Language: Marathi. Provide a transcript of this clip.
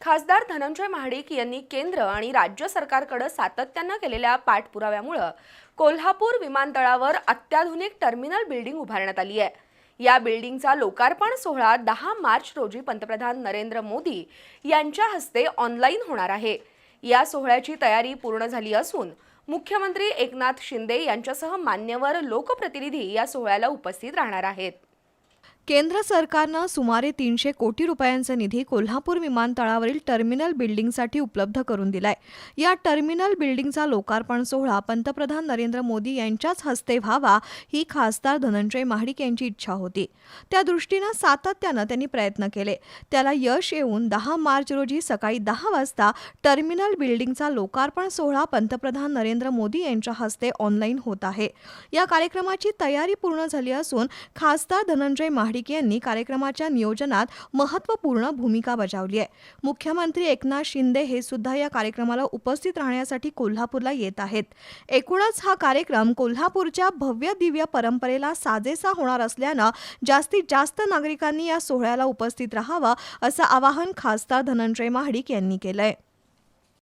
खासदार धनंजय महाडिक यांनी केंद्र आणि राज्य सरकारकडे सातत्यानं केलेल्या पाठपुराव्यामुळं कोल्हापूर विमानतळावर अत्याधुनिक टर्मिनल बिल्डिंग उभारण्यात आली आहे. या बिल्डिंगचा लोकार्पण सोहळा दहा मार्च रोजी पंतप्रधान नरेंद्र मोदी यांच्या हस्ते ऑनलाईन होणार आहे. या सोहळ्याची तयारी पूर्ण झाली असून मुख्यमंत्री एकनाथ शिंदे यांच्यासह मान्यवर लोकप्रतिनिधी या सोहळ्याला उपस्थित राहणार आहेत. केंद्र सरकारनं सुमारे तीनशे कोटी रुपयांचा निधी कोल्हापूर विमानतळावरील टर्मिनल बिल्डिंगसाठी उपलब्ध करून दिलाय. या टर्मिनल बिल्डिंगचा लोकार्पण सोहळा पंतप्रधान नरेंद्र मोदी यांच्याच हस्ते व्हावा ही खासदार धनंजय महाडिक यांची इच्छा होती. त्या दृष्टीनं सातत्यानं त्यांनी प्रयत्न केले. त्याला यश येऊन दहा मार्च रोजी सकाळी दहा वाजता टर्मिनल बिल्डिंगचा लोकार्पण सोहळा पंतप्रधान नरेंद्र मोदी यांच्या हस्ते ऑनलाईन होत आहे. या कार्यक्रमाची तयारी पूर्ण झाली असून खासदार धनंजय महाडिक यांनी कार्यक्रमाच्या नियोजनात महत्त्वपूर्ण भूमिका बजावली आहे. मुख्यमंत्री एकनाथ शिंदे हे सुद्धा या कार्यक्रमाला उपस्थित राहण्यासाठी कोल्हापूरला येत आहेत. एकूणच हा कार्यक्रम कोल्हापूरच्या भव्य दिव्य परंपरेला साजेसा होणार असल्यानं जास्तीत जास्त नागरिकांनी या सोहळ्याला उपस्थित राहावं असं आवाहन खासदार धनंजय महाडिक यांनी केलंय.